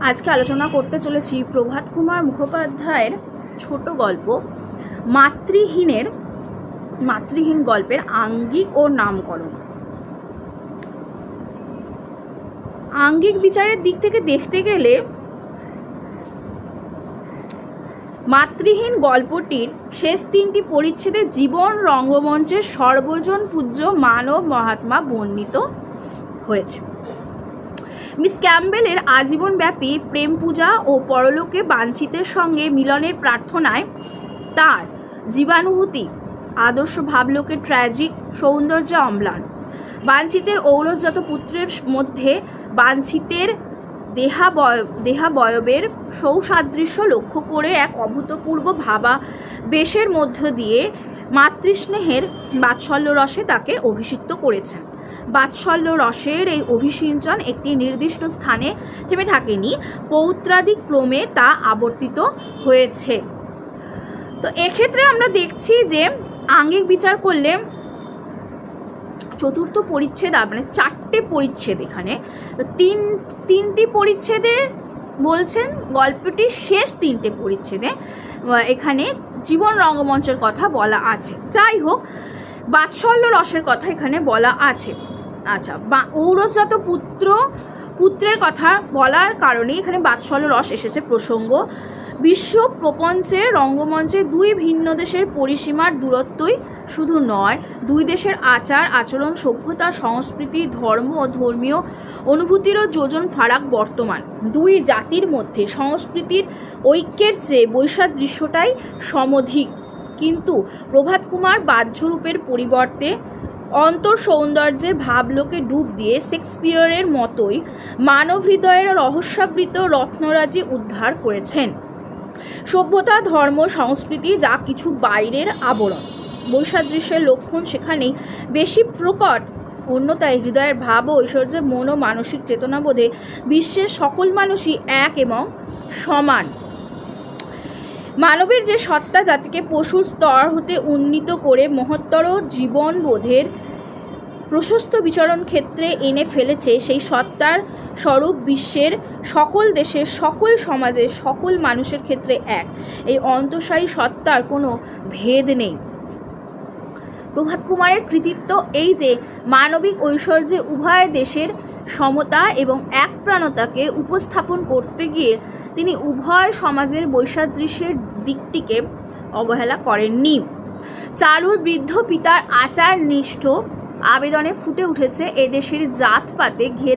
আজকে আলোচনা করতে চলেছি প্রভাত কুমার মুখোপাধ্যায়ের ছোট গল্প, মাতৃহীনের, মাতৃহীন গল্পের আঙ্গিক ও নামকরণ। আঙ্গিক বিচারের দিক থেকে দেখতে গেলে মাতৃহীন গল্পটির শেষ তিনটি পরিচ্ছেদে জীবন রঙ্গমঞ্চের সর্বজন পূজ্য মানব মহাত্মা বর্ণিত হয়েছে। মিস ক্যাম্বেলের আজীবনব্যাপী প্রেম পূজা ও পরলোকে বাঞ্ছিতের সঙ্গে মিলনের প্রার্থনায় তার জীবানুভূতি, আদর্শ ভাবলোকের ট্র্যাজিক সৌন্দর্য অম্লান। বাঞ্ছিতের ঔরসজাত পুত্রের মধ্যে বাঞ্ছিতের দেহাবয় দেহাবয়বের সৌসাদৃশ্য লক্ষ্য করে এক অভূতপূর্ব ভাবা বেশের মধ্য দিয়ে মাতৃস্নেহের বাৎসল্য রসে তাকে অভিষিক্ত করেছেন। বাৎসল্য রসের এই অভিসিঞ্চন একটি নির্দিষ্ট স্থানে থেমে থাকেনি। পৌত্রাদিক ক্রমে তা আবর্তিত হয়েছে। তো এক্ষেত্রে আমরা দেখছি যে আঙ্গিক বিচার করলে চতুর্থ পরিচ্ছেদ মানে চারটে পরিচ্ছেদ এখানে। তিন, তিনটি পরিচ্ছেদে বলছেন গল্পটির শেষ তিনটে পরিচ্ছেদে এখানে জীবন রঙ্গমঞ্চের কথা বলা আছে। যাই হোক, বাৎসল্য রসের কথা এখানে বলা আছে। আচ্ছা বা ঔরসজাত পুত্র, পুত্রের কথা বলার কারণে এখানে বাৎসল্য রস এসেছে, প্রসঙ্গ। বিশ্ব প্রপঞ্চে, রঙ্গমঞ্চে দুই ভিন্ন দেশের পরিসীমার দূরত্বই শুধু নয়, দুই দেশের আচার, আচরণ, সভ্যতা, সংস্কৃতি, ধর্ম ও ধর্মীয় অনুভূতিরও যোজন ফারাক বর্তমান। দুই জাতির মধ্যে সংস্কৃতির ঐক্যের চেয়ে বৈসাদৃশ্যটাই সমধিক। কিন্তু প্রভাত কুমার বাহ্যরূপের পরিবর্তে অন্তর সৌন্দর্যের ভাবলোকে ডুব দিয়ে শেক্সপিয়রের মতোই মানব হৃদয়ের রহস্যাবৃত রত্নরাজি উদ্ধার করেছেন। সভ্যতা, ধর্ম, সংস্কৃতি যা কিছু বাইরের আবরণ। বৈসাদৃশ্যের লক্ষণ সেখানেই বেশি প্রকট। অন্যতায় হৃদয়ের ভাব ঐশ্বর্যের মন ও মানসিক চেতনাবোধে বিশ্বের সকল মানুষই এক এবং সমান। মানবের যে সত্তা, জাতিকে পশুর স্তর হতে উন্নীত করে মহত্তর জীবনবোধের প্রশস্ত বিচরণ ক্ষেত্রে এনে ফেলেছে সেই সত্তার স্বরূপ বিশ্বের সকল দেশের, সকল সমাজের, সকল মানুষের ক্ষেত্রে এক। এই অন্তঃসায়ী সত্তার কোনো ভেদ নেই। প্রভাত কুমারের কৃতিত্ব এই যে, মানবিক ঐশ্বর্যে উভয় দেশের সমতা এবং একপ্রাণতাকে উপস্থাপন করতে গিয়ে তিনি উভয় সমাজের বৈসাদৃশ্যের দিকটিকে অবহেলা করেননি। চারুর বৃদ্ধ পিতার আচার নিষ্ঠ আবেদনে ফুটে উঠেছে এদেশের জাতপাতে ঘের